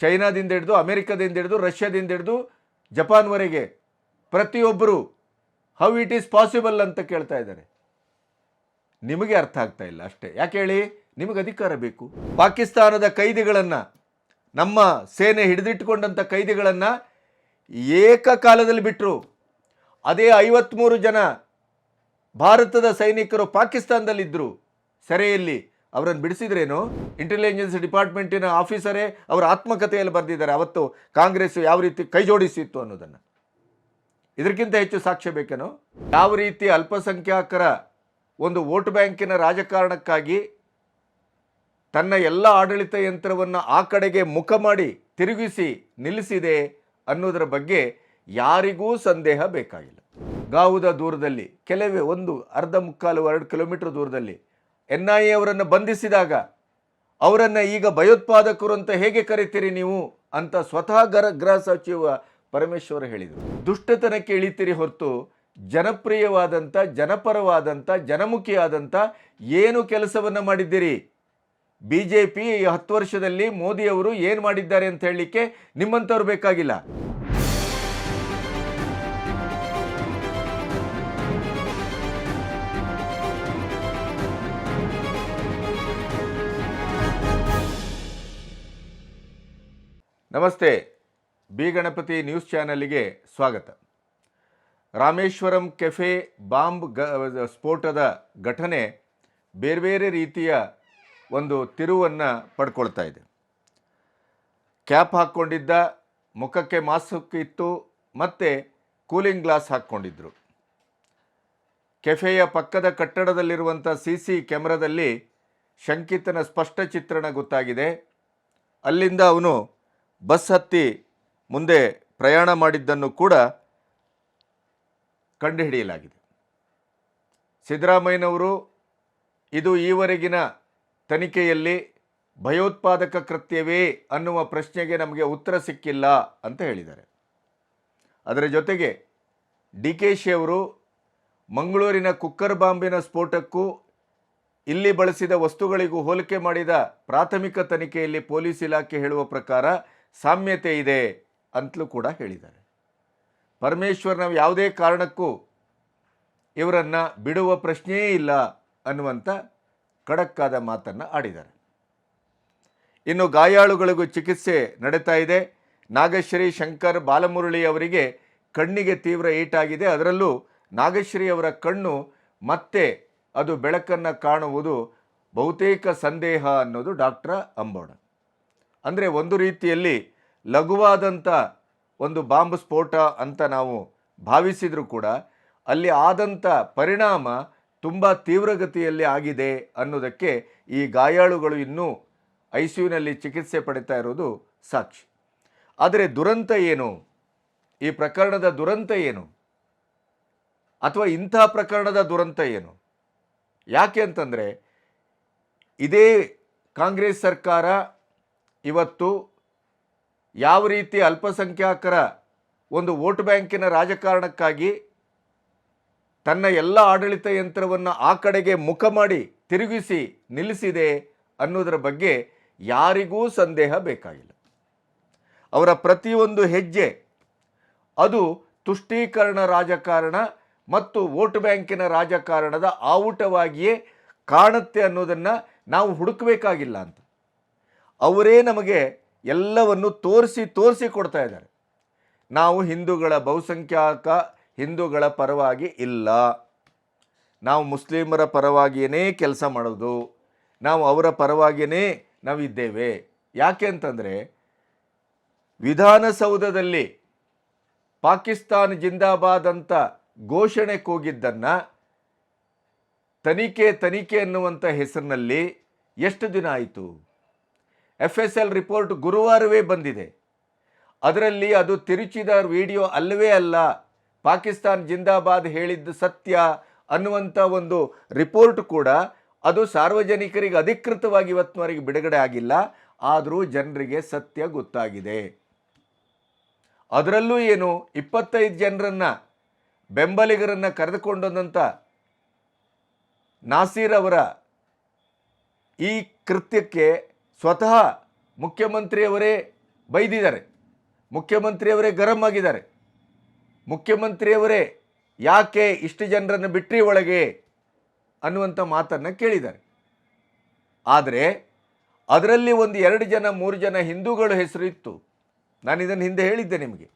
ಚೈನಾದಿಂದ ಹಿಡಿದು, ಅಮೆರಿಕದಿಂದ ಹಿಡಿದು, ರಷ್ಯಾದಿಂದ ಹಿಡಿದು, ಜಪಾನ್ವರೆಗೆ ಪ್ರತಿಯೊಬ್ಬರು ಹೌ ಇಟ್ ಈಸ್ ಪಾಸಿಬಲ್ ಅಂತ ಕೇಳ್ತಾ ಇದ್ದಾರೆ. ನಿಮಗೆ ಅರ್ಥ ಆಗ್ತಾ ಇಲ್ಲ ಅಷ್ಟೇ. ಯಾಕೆ ಹೇಳಿ? ನಿಮಗೆ ಅಧಿಕಾರ ಬೇಕು. ಪಾಕಿಸ್ತಾನದ ಕೈದಿಗಳನ್ನು, ನಮ್ಮ ಸೇನೆ ಹಿಡಿದಿಟ್ಟುಕೊಂಡಂಥ ಕೈದಿಗಳನ್ನು ಏಕಕಾಲದಲ್ಲಿ ಬಿಟ್ಟರು ಅದೇ ಐವತ್ತ್ಮೂರು ಜನ ಭಾರತದ ಸೈನಿಕರು ಪಾಕಿಸ್ತಾನದಲ್ಲಿದ್ದರು. ಸೆರೆಯಲ್ಲಿ ಅವರನ್ನು ಬಿಡಿಸಿದ್ರೇನು? ಇಂಟೆಲಿಜೆನ್ಸ್ ಡಿಪಾರ್ಟ್ಮೆಂಟಿನ ಆಫೀಸರೇ ಅವರ ಆತ್ಮಕಥೆಯಲ್ಲಿ ಬರೆದಿದ್ದಾರೆ. ಅವತ್ತು ಕಾಂಗ್ರೆಸ್ ಯಾವ ರೀತಿ ಕೈ ಜೋಡಿಸಿತ್ತು ಅನ್ನೋದನ್ನು. ಇದಕ್ಕಿಂತ ಹೆಚ್ಚು ಸಾಕ್ಷ್ಯ ಬೇಕೇನೋ? ಯಾವ ರೀತಿ ಅಲ್ಪಸಂಖ್ಯಾತರ ಒಂದು ವೋಟ್ ಬ್ಯಾಂಕಿನ ರಾಜಕಾರಣಕ್ಕಾಗಿ ತನ್ನ ಎಲ್ಲ ಆಡಳಿತ ಯಂತ್ರವನ್ನು ಆ ಕಡೆಗೆ ಮುಖ ಮಾಡಿ ತಿರುಗಿಸಿ ನಿಲ್ಲಿಸಿದೆ ಅನ್ನೋದರ ಬಗ್ಗೆ ಯಾರಿಗೂ ಸಂದೇಹ ಬೇಕಾಗಿಲ್ಲ. ಗಾವುದ ದೂರದಲ್ಲಿ, ಕೆಲವೇ ಒಂದು ಅರ್ಧ ಮುಕ್ಕಾಲು ಎರಡು ಕಿಲೋಮೀಟರ್ ದೂರದಲ್ಲಿ ಎನ್ ಐ ಎ ಅವರನ್ನು ಬಂಧಿಸಿದಾಗ ಅವರನ್ನು ಈಗ ಭಯೋತ್ಪಾದಕರು ಅಂತ ಹೇಗೆ ಕರಿತೀರಿ ನೀವು ಅಂತ ಸ್ವತಃ ಗರ, ಗೃಹ ಸಚಿವ ಪರಮೇಶ್ವರ ಹೇಳಿದರು. ದುಷ್ಟತನಕ್ಕೆ ಇಳಿತೀರಿ ಹೊರತು ಜನಪ್ರಿಯವಾದಂಥ, ಜನಪರವಾದಂಥ, ಜನಮುಖಿಯಾದಂಥ ಏನು ಕೆಲಸವನ್ನು ಮಾಡಿದ್ದೀರಿ? ಬಿ ಜೆ ಪಿ ಈ ಹತ್ತು ವರ್ಷದಲ್ಲಿ ಮೋದಿಯವರು ಏನು ಮಾಡಿದ್ದಾರೆ ಅಂತ ಹೇಳಲಿಕ್ಕೆ ನಿಮ್ಮಂಥವ್ರು ಬೇಕಾಗಿಲ್ಲ. ನಮಸ್ತೆ. ಬಿ ಗಣಪತಿ ನ್ಯೂಸ್ ಚಾನಲ್ಗೆ ಸ್ವಾಗತ. ರಾಮೇಶ್ವರಂ ಕೆಫೆ ಬಾಂಬ್ ಗ, ಸ್ಫೋಟದ ಘಟನೆ ಬೇರೆ ಬೇರೆ ರೀತಿಯ ಒಂದು ತಿರುವನ್ನು ಪಡ್ಕೊಳ್ತಾ ಇದೆ. ಕ್ಯಾಪ್ ಹಾಕ್ಕೊಂಡಿದ್ದ, ಮುಖಕ್ಕೆ ಮಾಸ್ಕ್ ಇತ್ತು, ಮತ್ತು ಕೂಲಿಂಗ್ ಗ್ಲಾಸ್ ಹಾಕ್ಕೊಂಡಿದ್ರು. ಕೆಫೆಯ ಪಕ್ಕದ ಕಟ್ಟಡದಲ್ಲಿರುವಂಥ ಸಿ ಸಿ ಕ್ಯಾಮ್ರಾದಲ್ಲಿ ಶಂಕಿತನ ಸ್ಪಷ್ಟ ಚಿತ್ರಣ ಗೊತ್ತಾಗಿದೆ. ಅಲ್ಲಿಂದ ಅವನು ಬಸ್ ಹತ್ತಿ ಮುಂದೆ ಪ್ರಯಾಣ ಮಾಡಿದ್ದನ್ನು ಕೂಡ ಕಂಡುಹಿಡಿಯಲಾಗಿದೆ. ಸಿದ್ದರಾಮಯ್ಯನವರು ಇದು ಈವರೆಗಿನ ತನಿಖೆಯಲ್ಲಿ ಭಯೋತ್ಪಾದಕ ಕೃತ್ಯವೇ ಅನ್ನುವ ಪ್ರಶ್ನೆಗೆ ನಮಗೆ ಉತ್ತರ ಸಿಕ್ಕಿಲ್ಲ ಅಂತ ಹೇಳಿದ್ದಾರೆ. ಅದರ ಜೊತೆಗೆ ಡಿ ಕೆ ಶಿ ಅವರು ಮಂಗಳೂರಿನ ಕುಕ್ಕರ್ ಬಾಂಬಿನ ಸ್ಫೋಟಕ್ಕೂ ಇಲ್ಲಿ ಬಳಸಿದ ವಸ್ತುಗಳಿಗೂ ಹೋಲಿಕೆ ಮಾಡಿದ ಪ್ರಾಥಮಿಕ ತನಿಖೆಯಲ್ಲಿ ಪೊಲೀಸ್ ಇಲಾಖೆ ಹೇಳುವ ಪ್ರಕಾರ ಸಾಮ್ಯತೆ ಇದೆ ಅಂತಲೂ ಕೂಡ ಹೇಳಿದ್ದಾರೆ. ಪರಮೇಶ್ವರನ ಯಾವುದೇ ಕಾರಣಕ್ಕೂ ಇವರನ್ನು ಬಿಡುವ ಪ್ರಶ್ನೆಯೇ ಇಲ್ಲ ಅನ್ನುವಂಥ ಖಡಕ್ಕಾದ ಮಾತನ್ನು ಆಡಿದ್ದಾರೆ. ಇನ್ನು ಗಾಯಾಳುಗಳಿಗೂ ಚಿಕಿತ್ಸೆ ನಡೀತಾ ಇದೆ. ನಾಗಶ್ರೀ ಶಂಕರ್ ಬಾಲಮುರಳಿ ಅವರಿಗೆ ಕಣ್ಣಿಗೆ ತೀವ್ರ ಏಟಾಗಿದೆ ಅದರಲ್ಲೂ ನಾಗಶ್ರೀ ಅವರ ಕಣ್ಣು ಮತ್ತೆ ಅದು ಬೆಳಕನ್ನು ಕಾಣುವುದು ಬಹುತೇಕ ಸಂದೇಹ ಅನ್ನೋದು ಡಾಕ್ಟ್ರ ಅಂಬೋಡ. ಅಂದರೆ ಒಂದು ರೀತಿಯಲ್ಲಿ ಲಘುವಾದಂಥ ಒಂದು ಬಾಂಬ್ ಸ್ಫೋಟ ಅಂತ ನಾವು ಭಾವಿಸಿದರೂ ಕೂಡ ಅಲ್ಲಿ ಆದಂಥ ಪರಿಣಾಮ ತುಂಬ ತೀವ್ರಗತಿಯಲ್ಲಿ ಆಗಿದೆ ಅನ್ನೋದಕ್ಕೆ ಈ ಗಾಯಾಳುಗಳು ಇನ್ನೂ ಐ ಸಿ ಯುನಲ್ಲಿ ಚಿಕಿತ್ಸೆ ಪಡಿತಾ ಇರೋದು ಸಾಕ್ಷಿ. ಆದರೆ ದುರಂತ ಏನು? ಈ ಪ್ರಕರಣದ ದುರಂತ ಏನು? ಅಥವಾ ಇಂಥ ಪ್ರಕರಣದ ದುರಂತ ಏನು? ಯಾಕೆ ಅಂತಂದರೆ ಇದೇ ಕಾಂಗ್ರೆಸ್ ಸರ್ಕಾರ ಇವತ್ತು ಯಾವ ರೀತಿ ಅಲ್ಪಸಂಖ್ಯಾತರ ಒಂದು ವೋಟ್ ಬ್ಯಾಂಕಿನ ರಾಜಕಾರಣಕ್ಕಾಗಿ ತನ್ನ ಎಲ್ಲ ಆಡಳಿತ ಯಂತ್ರವನ್ನು ಆ ಕಡೆಗೆ ಮುಖ ಮಾಡಿ ತಿರುಗಿಸಿ ನಿಲ್ಲಿಸಿದೆ ಅನ್ನೋದರ ಬಗ್ಗೆ ಯಾರಿಗೂ ಸಂದೇಹ ಬೇಕಾಗಿಲ್ಲ. ಅವರ ಪ್ರತಿಯೊಂದು ಹೆಜ್ಜೆ ಅದು ತುಷ್ಟೀಕರಣ ರಾಜಕಾರಣ ಮತ್ತು ವೋಟ್ ಬ್ಯಾಂಕಿನ ರಾಜಕಾರಣದ ಆವುಟವಾಗಿಯೇ ಕಾಣುತ್ತೆ ಅನ್ನೋದನ್ನು ನಾವು ಹುಡುಕಬೇಕಾಗಿಲ್ಲ ಅಂತ. ಅವರೇ ನಮಗೆ ಎಲ್ಲವನ್ನು ತೋರಿಸಿ ತೋರಿಸಿ ಕೊಡ್ತಾ ಇದ್ದಾರೆ. ನಾವು ಹಿಂದೂಗಳ ಬಹುಸಂಖ್ಯಾತ ಹಿಂದೂಗಳ ಪರವಾಗಿ ಇಲ್ಲ. ನಾವು ಮುಸ್ಲಿಮರ ಪರವಾಗಿಯೇ ಕೆಲಸ ಮಾಡೋದು. ನಾವು ಅವರ ಪರವಾಗಿಯೇ ನಾವಿದ್ದೇವೆ. ಯಾಕೆ ಅಂತಂದರೆ, ವಿಧಾನಸೌಧದಲ್ಲಿ ಪಾಕಿಸ್ತಾನ್ ಜಿಂದಾಬಾದ್ ಅಂತ ಘೋಷಣೆ ಕೂಗಿದ್ದನ್ನು ತನಿಖೆ ತನಿಖೆ ಅನ್ನುವಂಥ ಹೆಸರಿನಲ್ಲಿ ಎಷ್ಟು ದಿನ ಆಯಿತು? ಎಫ್ ಎಸ್ ಎಲ್ ರಿಪೋರ್ಟ್ ಗುರುವಾರವೇ ಬಂದಿದೆ. ಅದರಲ್ಲಿ ಅದು ತಿರುಚಿದ ವಿಡಿಯೋ ಅಲ್ಲವೇ ಅಲ್ಲ, ಪಾಕಿಸ್ತಾನ್ ಜಿಂದಾಬಾದ್ ಹೇಳಿದ್ದು ಸತ್ಯ ಅನ್ನುವಂಥ ಒಂದು ರಿಪೋರ್ಟ್ ಕೂಡ ಅದು ಸಾರ್ವಜನಿಕರಿಗೆ ಅಧಿಕೃತವಾಗಿ ಇವತ್ತಿನವರೆಗೆ ಬಿಡುಗಡೆ ಆಗಿಲ್ಲ, ಆದರೂ ಜನರಿಗೆ ಸತ್ಯ ಗೊತ್ತಾಗಿದೆ. ಅದರಲ್ಲೂ ಏನು, ಇಪ್ಪತ್ತೈದು ಜನರನ್ನು, ಬೆಂಬಲಿಗರನ್ನು ಕರೆದುಕೊಂಡಂಥ ನಾಸೀರ್ ಅವರ ಈ ಕೃತ್ಯಕ್ಕೆ ಸ್ವತಃ ಮುಖ್ಯಮಂತ್ರಿಯವರೇ ಬೈದಿದ್ದಾರೆ. ಮುಖ್ಯಮಂತ್ರಿಯವರೇ ಗರಂ ಆಗಿದ್ದಾರೆ. ಮುಖ್ಯಮಂತ್ರಿಯವರೇ ಯಾಕೆ ಇಷ್ಟು ಜನರನ್ನು ಬಿಟ್ರಿ ಒಳಗೆ ಅನ್ನುವಂಥ ಮಾತನ್ನು ಕೇಳಿದ್ದಾರೆ. ಆದರೆ ಅದರಲ್ಲಿ ಒಂದು ಎರಡು ಜನ, ಮೂರು ಜನ ಹಿಂದೂಗಳ ಹೆಸರು ಇತ್ತು. ನಾನು ಇದನ್ನು ಹಿಂದೆ ಹೇಳಿದ್ದೆ ನಿಮಗೆ.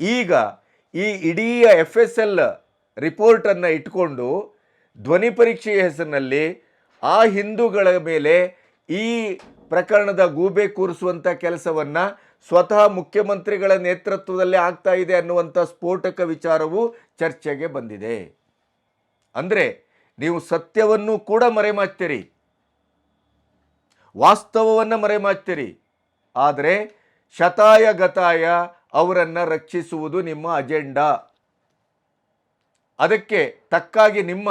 ಈಗ ಈ ಇಡೀ ಎಫ್ ಎಸ್ ಎಲ್ ರಿಪೋರ್ಟನ್ನು ಇಟ್ಕೊಂಡು ಧ್ವನಿ ಪರೀಕ್ಷೆಯ ಹೆಸರಿನಲ್ಲಿ ಆ ಹಿಂದೂಗಳ ಮೇಲೆ ಈ ಪ್ರಕರಣದ ಗೂಬೆ ಕೂರಿಸುವಂಥ ಕೆಲಸವನ್ನು ಸ್ವತಃ ಮುಖ್ಯಮಂತ್ರಿಗಳ ನೇತೃತ್ವದಲ್ಲಿ ಆಗ್ತಾ ಇದೆ ಅನ್ನುವಂಥ ಸ್ಫೋಟಕ ವಿಚಾರವು ಚರ್ಚೆಗೆ ಬಂದಿದೆ. ಅಂದರೆ ನೀವು ಸತ್ಯವನ್ನು ಕೂಡ ಮರೆಮಾಚ್ತೀರಿ ವಾಸ್ತವವನ್ನು ಮರೆಮಾಚ್ತೀರಿ ಆದರೆ ಶತಾಯ ಗತಾಯ ಅವರನ್ನು ರಕ್ಷಿಸುವುದು ನಿಮ್ಮ ಅಜೆಂಡಾ. ಅದಕ್ಕೆ ತಕ್ಕಾಗಿ ನಿಮ್ಮ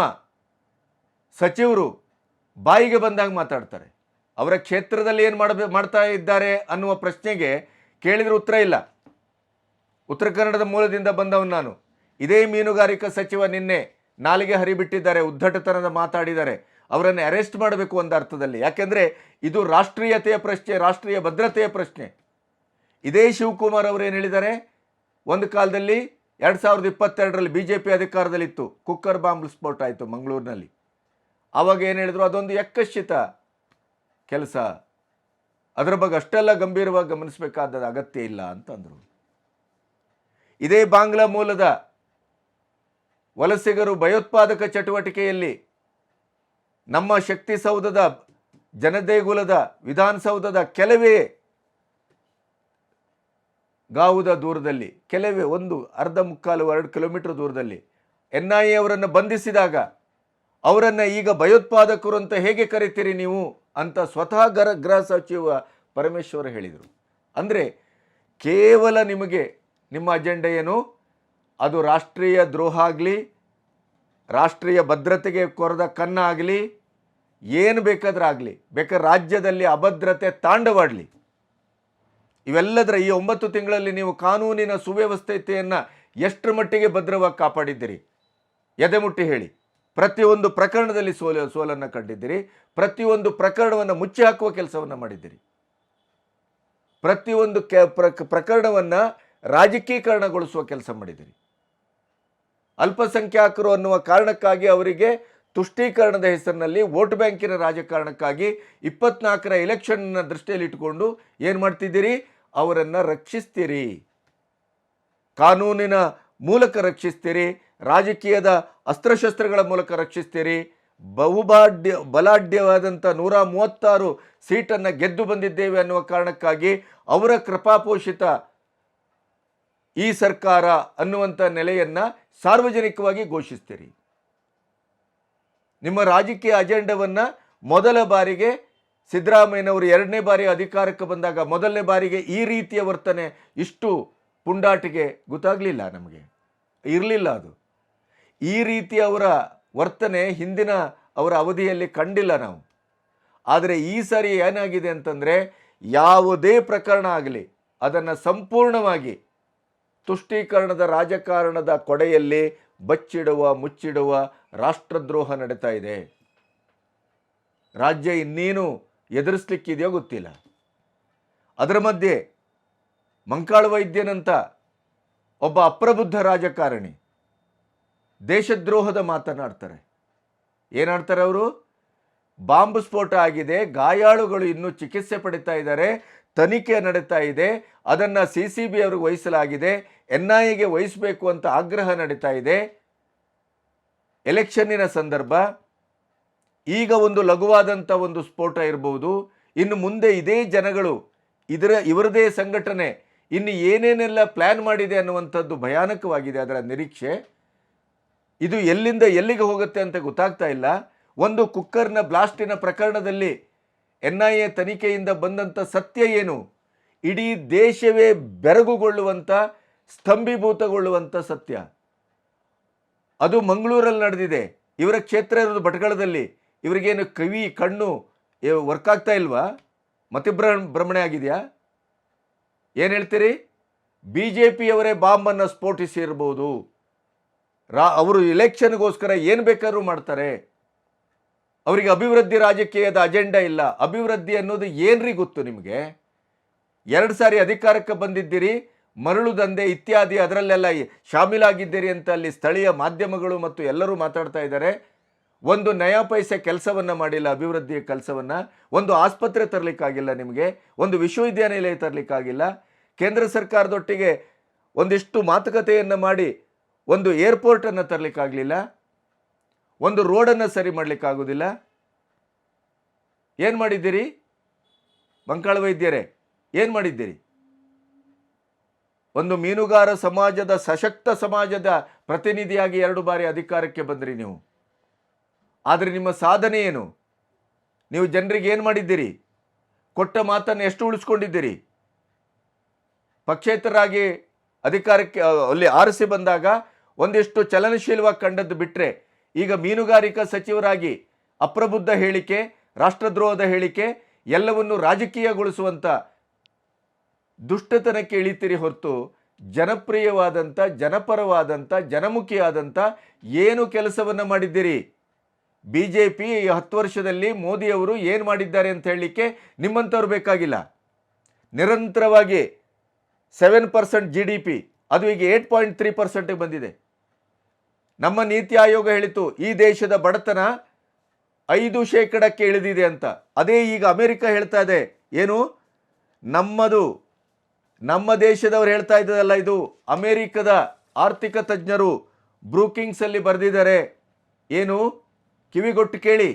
ಸಚಿವರು ಬಾಯಿಗೆ ಬಂದಾಗ ಮಾತಾಡ್ತಾರೆ. ಅವರ ಕ್ಷೇತ್ರದಲ್ಲಿ ಏನು ಮಾಡಬೇಕು ಮಾಡ್ತಾ ಇದ್ದಾರೆ ಅನ್ನುವ ಪ್ರಶ್ನೆಗೆ ಕೇಳಿದ್ರೆ ಉತ್ತರ ಇಲ್ಲ. ಉತ್ತರ ಕನ್ನಡದ ಮೂಲದಿಂದ ಬಂದವನು ನಾನು. ಇದೇ ಮೀನುಗಾರಿಕಾ ಸಚಿವ ನಿನ್ನೆ ನಾಲಿಗೆ ಹರಿಬಿಟ್ಟಿದ್ದಾರೆ, ಉದ್ದಟತನದ ಮಾತಾಡಿದ್ದಾರೆ. ಅವರನ್ನು ಅರೆಸ್ಟ್ ಮಾಡಬೇಕು ಒಂದು ಅರ್ಥದಲ್ಲಿ. ಯಾಕೆಂದರೆ ಇದು ರಾಷ್ಟ್ರೀಯತೆಯ ಪ್ರಶ್ನೆ, ರಾಷ್ಟ್ರೀಯ ಭದ್ರತೆಯ ಪ್ರಶ್ನೆ. ಇದೇ ಶಿವಕುಮಾರ್ ಅವರು ಏನು ಹೇಳಿದ್ದಾರೆ? ಒಂದು ಕಾಲದಲ್ಲಿ ಎರಡು ಸಾವಿರದ ಇಪ್ಪತ್ತೆರಡರಲ್ಲಿ ಬಿ ಜೆ ಪಿ ಅಧಿಕಾರದಲ್ಲಿತ್ತು. ಕುಕ್ಕರ್ ಬಾಂಬ್ ಸ್ಫೋಟ ಆಯಿತು ಮಂಗಳೂರಿನಲ್ಲಿ. ಆವಾಗ ಏನು ಹೇಳಿದ್ರು? ಅದೊಂದು ಯಕ್ಕಶ್ಚಿತ ಕೆಲಸ. ಅದರ ಬಗ್ಗೆ ಅಷ್ಟೆಲ್ಲ ಗಂಭೀರವಾಗಿ ಗಮನಿಸಬೇಕಾದ ಅಗತ್ಯ ಇಲ್ಲ ಅಂತಂದರು. ಇದೇ ಬಾಂಗ್ಲಾ ಮೂಲದ ವಲಸಿಗರು ಭಯೋತ್ಪಾದಕ ಚಟುವಟಿಕೆಯಲ್ಲಿ ನಮ್ಮ ಶಕ್ತಿ ಸೌಧದ ಜನದೇಗುಲದ ವಿಧಾನಸೌಧದ ಕೆಲವೇ ಗಾವುದ ದೂರದಲ್ಲಿ, ಕೆಲವೇ ಒಂದು ಅರ್ಧ ಮುಕ್ಕಾಲು ಎರಡು ಕಿಲೋಮೀಟರ್ ದೂರದಲ್ಲಿ ಎನ್ ಐ ಎ ಅವರನ್ನು ಬಂಧಿಸಿದಾಗ ಅವರನ್ನು ಈಗ ಭಯೋತ್ಪಾದಕರು ಅಂತ ಹೇಗೆ ಕರಿತೀರಿ ನೀವು? ಅಂತ ಸ್ವತಃ ಗರ, ಗೃಹ ಸಚಿವ ಪರಮೇಶ್ವರ್ ಹೇಳಿದರು. ಅಂದರೆ ಕೇವಲ ನಿಮಗೆ ನಿಮ್ಮ ಅಜೆಂಡ ಏನು? ಅದು ರಾಷ್ಟ್ರೀಯ ದ್ರೋಹ ಆಗಲಿ, ರಾಷ್ಟ್ರೀಯ ಭದ್ರತೆಗೆ ಕೊರೆದ ಕನ್ನಾಗಲಿ ಏನು ಬೇಕಾದ್ರೆ ಆಗಲಿ, ಬೇಕಾದ್ರೆ ರಾಜ್ಯದಲ್ಲಿ ಅಭದ್ರತೆ ತಾಂಡವಾಡಲಿ. ಇವೆಲ್ಲದರ ಈ ಒಂಬತ್ತು ತಿಂಗಳಲ್ಲಿ ನೀವು ಕಾನೂನಿನ ಸುವ್ಯವಸ್ಥೆಯನ್ನು ಎಷ್ಟರ ಮಟ್ಟಿಗೆ ಭದ್ರವಾಗಿ ಕಾಪಾಡಿದ್ದೀರಿ? ಎದೆಮುಟ್ಟಿ ಹೇಳಿ. ಪ್ರತಿಯೊಂದು ಪ್ರಕರಣದಲ್ಲಿ ಸೋಲ, ಸೋಲನ್ನು ಕಂಡಿದ್ದೀರಿ. ಪ್ರತಿಯೊಂದು ಪ್ರಕರಣವನ್ನು ಮುಚ್ಚಿ ಹಾಕುವ ಕೆಲಸವನ್ನು ಮಾಡಿದ್ದೀರಿ. ಪ್ರತಿಯೊಂದು ಕೆ ಪ್ರಕರಣವನ್ನು ರಾಜಕೀಕರಣಗೊಳಿಸುವ ಕೆಲಸ ಮಾಡಿದ್ದೀರಿ. ಅಲ್ಪಸಂಖ್ಯಾತರು ಅನ್ನುವ ಕಾರಣಕ್ಕಾಗಿ ಅವರಿಗೆ ತುಷ್ಟೀಕರಣದ ಹೆಸರಿನಲ್ಲಿ ವೋಟ್ ಬ್ಯಾಂಕಿನ ರಾಜಕಾರಣಕ್ಕಾಗಿ ಇಪ್ಪತ್ನಾಲ್ಕರ ಎಲೆಕ್ಷನ್ನ ದೃಷ್ಟಿಯಲ್ಲಿಟ್ಟುಕೊಂಡು ಏನು ಮಾಡ್ತಿದ್ದೀರಿ? ಅವರನ್ನು ರಕ್ಷಿಸ್ತೀರಿ. ಕಾನೂನಿನ ಮೂಲಕ ರಕ್ಷಿಸ್ತೀರಿ. ರಾಜಕೀಯದ ಅಸ್ತ್ರಶಸ್ತ್ರಗಳ ಮೂಲಕ ರಕ್ಷಿಸ್ತೀರಿ. ಬಹುಬಾಢ್ಯ ಬಲಾಢ್ಯವಾದಂಥ ನೂರ ಮೂವತ್ತಾರು ಸೀಟನ್ನು ಗೆದ್ದು ಬಂದಿದ್ದೇವೆ ಅನ್ನುವ ಕಾರಣಕ್ಕಾಗಿ ಅವರ ಕೃಪಾಪೋಷಿತ ಈ ಸರ್ಕಾರ ಅನ್ನುವಂಥ ನೆಲೆಯನ್ನು ಸಾರ್ವಜನಿಕವಾಗಿ ಘೋಷಿಸ್ತೀರಿ. ನಿಮ್ಮ ರಾಜಕೀಯ ಅಜೆಂಡವನ್ನು ಮೊದಲ ಬಾರಿಗೆ ಸಿದ್ದರಾಮಯ್ಯನವರು ಎರಡನೇ ಬಾರಿ ಅಧಿಕಾರಕ್ಕೆ ಬಂದಾಗ ಮೊದಲನೇ ಬಾರಿಗೆ ಈ ರೀತಿಯ ವರ್ತನೆ ಇಷ್ಟು ಪುಂಡಾಟಿಗೆ ಗೊತ್ತಾಗಲಿಲ್ಲ ನಮಗೆ. ಇರಲಿಲ್ಲ ಅದು. ಈ ರೀತಿ ಅವರ ವರ್ತನೆ ಹಿಂದಿನ ಅವರ ಅವಧಿಯಲ್ಲಿ ಕಂಡಿಲ್ಲ ನಾವು. ಆದರೆ ಈ ಸಾರಿ ಏನಾಗಿದೆ ಅಂತಂದರೆ ಯಾವುದೇ ಪ್ರಕರಣ ಆಗಲಿ, ಅದನ್ನು ಸಂಪೂರ್ಣವಾಗಿ ತುಷ್ಟೀಕರಣದ ರಾಜಕಾರಣದ ಕೊಡೆಯಲ್ಲಿ ಬಚ್ಚಿಡುವ, ಮುಚ್ಚಿಡುವ ರಾಷ್ಟ್ರದ್ರೋಹ ನಡೀತಾ ಇದೆ. ರಾಜ್ಯ ಇನ್ನೇನು ಎದುರಿಸ್ಲಿಕ್ಕಿದೆಯೋ ಗೊತ್ತಿಲ್ಲ. ಅದರ ಮಧ್ಯೆ ಮಂಕಾಳ ವೈದ್ಯನಂತ ಒಬ್ಬ ಅಪ್ರಬುದ್ಧ ರಾಜಕಾರಣಿ ದೇಶದ್ರೋಹದ ಮಾತನಾಡ್ತಾರೆ. ಏನಾಡ್ತಾರೆ ಅವರು? ಬಾಂಬ್ ಸ್ಫೋಟ ಆಗಿದೆ, ಗಾಯಾಳುಗಳು ಇನ್ನೂ ಚಿಕಿತ್ಸೆ ಪಡಿತಾ ಇದ್ದಾರೆ, ತನಿಖೆ ನಡೀತಾ ಇದೆ, ಅದನ್ನು ಸಿ ಸಿ ಬಿ ಅವ್ರಿಗೆ ವಹಿಸಲಾಗಿದೆ, ಎನ್ ಐ ವಹಿಸಬೇಕು ಅಂತ ಆಗ್ರಹ ನಡೀತಾ ಇದೆ. ಎಲೆಕ್ಷನ್ನಿನ ಸಂದರ್ಭ, ಈಗ ಒಂದು ಲಘುವಾದಂಥ ಒಂದು ಸ್ಫೋಟ ಇರಬಹುದು ಇನ್ನು ಮುಂದೆ ಇದೇ ಜನಗಳು, ಇದರ, ಇವರದೇ ಸಂಘಟನೆ, ಇನ್ನು ಏನೇನೆಲ್ಲ ಪ್ಲ್ಯಾನ್ ಮಾಡಿದೆ ಅನ್ನುವಂಥದ್ದು ಭಯಾನಕವಾಗಿದೆ ಅದರ ನಿರೀಕ್ಷೆ. ಇದು ಎಲ್ಲಿಂದ ಎಲ್ಲಿಗೆ ಹೋಗುತ್ತೆ ಅಂತ ಗೊತ್ತಾಗ್ತಾ ಇಲ್ಲ. ಒಂದು ಕುಕ್ಕರ್ನ ಬ್ಲಾಸ್ಟಿನ ಪ್ರಕರಣದಲ್ಲಿ ಎನ್ ಐ ಎ ತನಿಖೆಯಿಂದ ಬಂದಂಥ ಸತ್ಯ ಏನು? ಇಡೀ ದೇಶವೇ ಬೆರಗುಗೊಳ್ಳುವಂಥ ಸ್ತಂಭೀಭೂತಗೊಳ್ಳುವಂಥ ಸತ್ಯ. ಅದು ಮಂಗಳೂರಲ್ಲಿ ನಡೆದಿದೆ. ಇವರ ಕ್ಷೇತ್ರ ಇರೋದು ಭಟ್ಕಳದಲ್ಲಿ. ಇವರಿಗೇನು ಕವಿ, ಕಣ್ಣು ವರ್ಕ್ ಆಗ್ತಾ ಇಲ್ವಾ? ಮತಿಭ್ರ ಭ್ರಮಣೆ ಆಗಿದೆಯಾ? ಏನು ಹೇಳ್ತೀರಿ? B J ಪಿಯವರೇ ಬಾಂಬನ್ನು ಸ್ಫೋಟಿಸಿರ್ಬೋದು. ರಾ, ಅವರು ಇಲೆಕ್ಷನ್ಗೋಸ್ಕರ ಏನು ಬೇಕಾದ್ರೂ ಮಾಡ್ತಾರೆ. ಅವರಿಗೆ ಅಭಿವೃದ್ಧಿ ರಾಜಕೀಯದ ಅಜೆಂಡಾ ಇಲ್ಲ. ಅಭಿವೃದ್ಧಿ ಅನ್ನೋದು ಏನ್ರಿ ಗೊತ್ತು ನಿಮಗೆ? ಎರಡು ಸಾರಿ ಅಧಿಕಾರಕ್ಕೆ ಬಂದಿದ್ದೀರಿ, ಮರಳು ದಂಧೆ ಇತ್ಯಾದಿ ಅದರಲ್ಲೆಲ್ಲ ಶಾಮೀಲಾಗಿದ್ದೀರಿ ಅಂತ ಅಲ್ಲಿ ಸ್ಥಳೀಯ ಮಾಧ್ಯಮಗಳು ಮತ್ತು ಎಲ್ಲರೂ ಮಾತಾಡ್ತಾ ಇದ್ದಾರೆ. ಒಂದು ನಯಾ ಪೈಸೆ ಕೆಲಸವನ್ನು ಮಾಡಿಲ್ಲ, ಅಭಿವೃದ್ಧಿಯ ಕೆಲಸವನ್ನು. ಒಂದು ಆಸ್ಪತ್ರೆ ತರಲಿಕ್ಕಾಗಿಲ್ಲ ನಿಮಗೆ. ಒಂದು ವಿಶ್ವವಿದ್ಯಾನಿಲಯ ತರಲಿಕ್ಕಾಗಿಲ್ಲ. ಕೇಂದ್ರ ಸರ್ಕಾರದೊಟ್ಟಿಗೆ ಒಂದಿಷ್ಟು ಮಾತುಕತೆಯನ್ನು ಮಾಡಿ ಒಂದು ಏರ್ಪೋರ್ಟನ್ನು ತರಲಿಕ್ಕಾಗಲಿಲ್ಲ, ಒಂದು ರೋಡನ್ನು ಸರಿ ಮಾಡಲಿಕ್ಕಾಗೋದಿಲ್ಲ. ಏನು ಮಾಡಿದ್ದೀರಿ? ಬಂಕಾಳ ವೈದ್ಯರೇ ಏನು ಮಾಡಿದ್ದೀರಿ? ಒಂದು ಮೀನುಗಾರ ಸಮಾಜದ, ಸಶಕ್ತ ಸಮಾಜದ ಪ್ರತಿನಿಧಿಯಾಗಿ ಎರಡು ಬಾರಿ ಅಧಿಕಾರಕ್ಕೆ ಬಂದ್ರಿ ನೀವು. ಆದರೆ ನಿಮ್ಮ ಸಾಧನೆ ಏನು? ನೀವು ಜನರಿಗೆ ಏನು ಮಾಡಿದ್ದೀರಿ? ಕೊಟ್ಟ ಮಾತನ್ನು ಎಷ್ಟು ಉಳಿಸ್ಕೊಂಡಿದ್ದೀರಿ? ಪಕ್ಷೇತರಾಗಿ ಅಧಿಕಾರಕ್ಕೆ, ಅಲ್ಲಿ ಆರಿಸಿ ಬಂದಾಗ ಒಂದಿಷ್ಟು ಚಲನಶೀಲವಾಗಿ ಕಂಡದ್ದು ಬಿಟ್ಟರೆ ಈಗ ಮೀನುಗಾರಿಕಾ ಸಚಿವರಾಗಿ ಅಪ್ರಬುದ್ಧ ಹೇಳಿಕೆ, ರಾಷ್ಟ್ರದ್ರೋಹದ ಹೇಳಿಕೆ ಎಲ್ಲವನ್ನು ರಾಜಕೀಯಗೊಳಿಸುವಂಥ ದುಷ್ಟತನಕ್ಕೆ ಇಳಿತೀರಿ ಹೊರತು ಜನಪ್ರಿಯವಾದಂಥ ಜನಪರವಾದಂಥ ಜನಮುಖಿಯಾದಂಥ ಏನು ಕೆಲಸವನ್ನು ಮಾಡಿದ್ದೀರಿ? ಬಿ ಜೆ ಪಿ ಈ ಹತ್ತು ವರ್ಷದಲ್ಲಿ ಮೋದಿಯವರು ಏನು ಮಾಡಿದ್ದಾರೆ ಅಂತ ಹೇಳಲಿಕ್ಕೆ ನಿಮ್ಮಂಥವ್ರು ಬೇಕಾಗಿಲ್ಲ. ನಿರಂತರವಾಗಿ seven percent G D P ಅದು ಈಗ ಏಟ್ ಪಾಯಿಂಟ್ ತ್ರೀ ಪರ್ಸೆಂಟಿಗೆ ಬಂದಿದೆ. ನಮ್ಮ ನೀತಿ ಆಯೋಗ ಹೇಳಿತು ಈ ದೇಶದ ಬಡತನ ಐದು ಶೇಕಡಕ್ಕೆ ಇಳಿದಿದೆ ಅಂತ. ಅದೇ ಈಗ ಅಮೆರಿಕ ಹೇಳ್ತಾ ಇದೆ, ಏನು? ನಮ್ಮದು, ನಮ್ಮ ದೇಶದವ್ರು ಹೇಳ್ತಾ ಇದ್ದದಲ್ಲ ಇದು, ಅಮೆರಿಕದ ಆರ್ಥಿಕ ತಜ್ಞರು ಬ್ರೂಕಿಂಗ್ಸಲ್ಲಿ ಬರೆದಿದ್ದಾರೆ. ಏನು? ಕಿವಿಗೊಟ್ಟು ಕೇಳಿ.